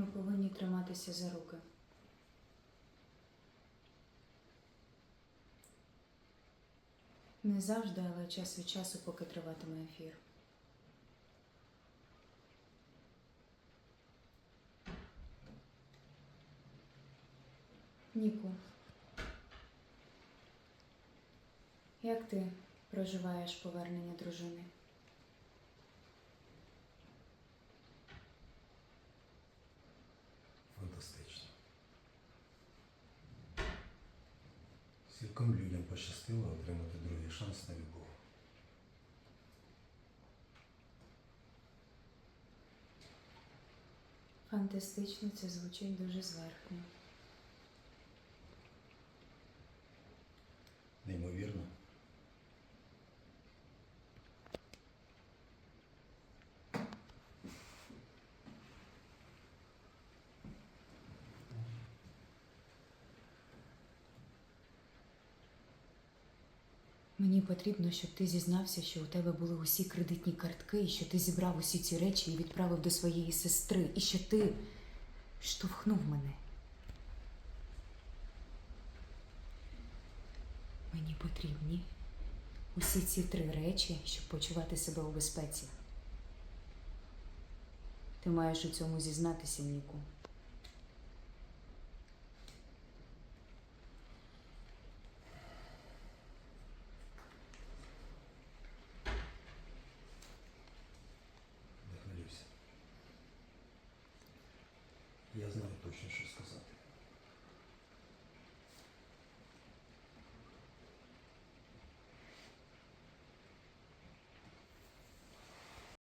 Ми повинні триматися за руки. Не завжди, але час від часу, поки триватиме ефір. Ніку, як ти проживаєш повернення дружини? Фантастично. Скільком людям пощастило отримати другий шанс на любов. Фантастично це звучить дуже зверхньо. Мені потрібно, щоб ти зізнався, що у тебе були усі кредитні картки, і що ти зібрав усі ці речі і відправив до своєї сестри, і що ти штовхнув мене. Мені потрібні усі ці три речі, щоб почувати себе у безпеці. Ти маєш у цьому зізнатися, Ніку. я знаю точно, що сказати.